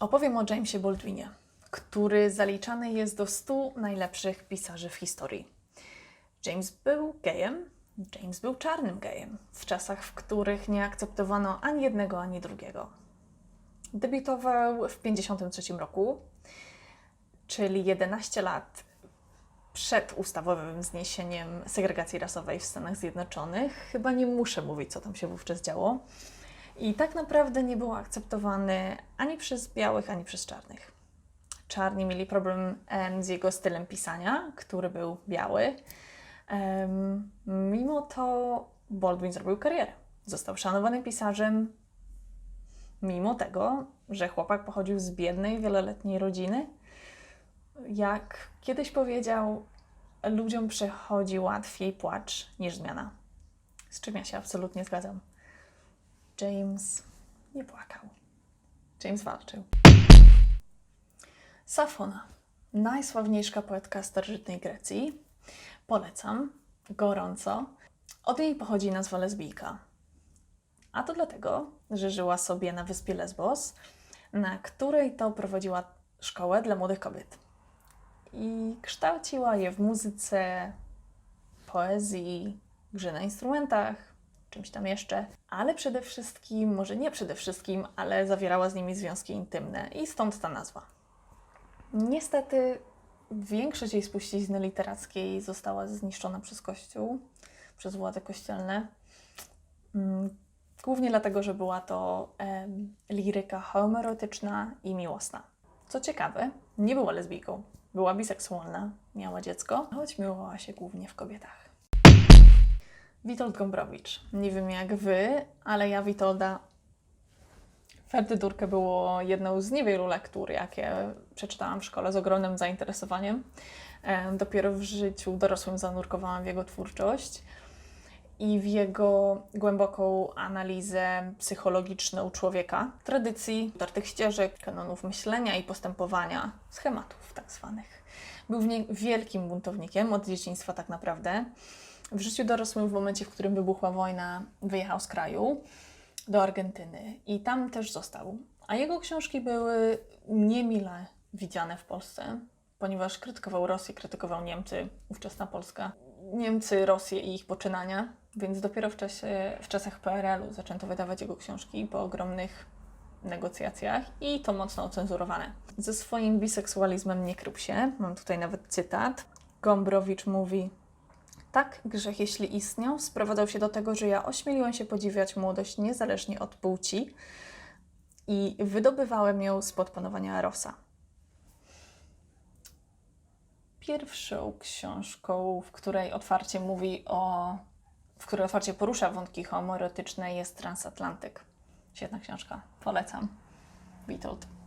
Opowiem o Jamesie Baldwinie, który zaliczany jest do 100 najlepszych pisarzy w historii. James był gejem, James był czarnym gejem, w czasach, w których nie akceptowano ani jednego, ani drugiego. Debiutował w 1953 roku, czyli 11 lat przed ustawowym zniesieniem segregacji rasowej w Stanach Zjednoczonych. Chyba nie muszę mówić, co tam się wówczas działo. I tak naprawdę nie był akceptowany ani przez białych, ani przez czarnych. Czarni mieli problem em, z jego stylem pisania, który był biały. Mimo to Baldwin zrobił karierę. Został szanowanym pisarzem, mimo tego, że chłopak pochodził z biednej, wieloletniej rodziny. Jak kiedyś powiedział, ludziom przychodzi łatwiej płacz niż zmiana. Z czym ja się absolutnie zgadzam. James nie płakał. James walczył. Safona, najsławniejsza poetka starożytnej Grecji. Polecam gorąco. Od niej pochodzi nazwa lesbijka. A to dlatego, że żyła sobie na wyspie Lesbos, na której to prowadziła szkołę dla młodych kobiet. I kształciła je w muzyce, poezji, grze na instrumentach, czymś tam jeszcze, ale przede wszystkim, może nie przede wszystkim, ale zawierała z nimi związki intymne i stąd ta nazwa. Niestety większość jej spuścizny literackiej została zniszczona przez Kościół, przez władze kościelne. Mm, Głównie dlatego, że była to em, liryka homoerotyczna i miłosna. Co ciekawe, nie była lesbijką, była biseksualna, miała dziecko, choć miłowała się głównie w kobietach. Witold Gombrowicz. Nie wiem jak wy, ale ja Witolda Ferdydurkę było jedną z niewielu lektur, jakie przeczytałam w szkole z ogromnym zainteresowaniem. Em, Dopiero w życiu dorosłym zanurkowałam w jego twórczość i w jego głęboką analizę psychologiczną człowieka, tradycji, utartych ścieżek, kanonów myślenia i postępowania, schematów tak zwanych. Był wielkim buntownikiem od dzieciństwa tak naprawdę. W życiu dorosłym, w momencie, w którym wybuchła wojna, wyjechał z kraju do Argentyny i tam też został. A jego książki były niemile widziane w Polsce, ponieważ krytykował Rosję, krytykował Niemcy, ówczesna Polska. Niemcy, Rosję i ich poczynania, więc dopiero w, czasie, w czasach PRL-u zaczęto wydawać jego książki po ogromnych negocjacjach i to mocno ocenzurowane. Ze swoim biseksualizmem nie krył się, mam tutaj nawet cytat. Gombrowicz mówi: Tak, grzech jeśli istniał, sprowadzał się do tego, że ja ośmieliłem się podziwiać młodość niezależnie od płci i wydobywałem ją spod panowania Rosa. Pierwszą książką, w której otwarcie mówi o, w której otwarcie porusza wątki homoerotyczne jest Transatlantyk. Świetna książka, polecam. Witold.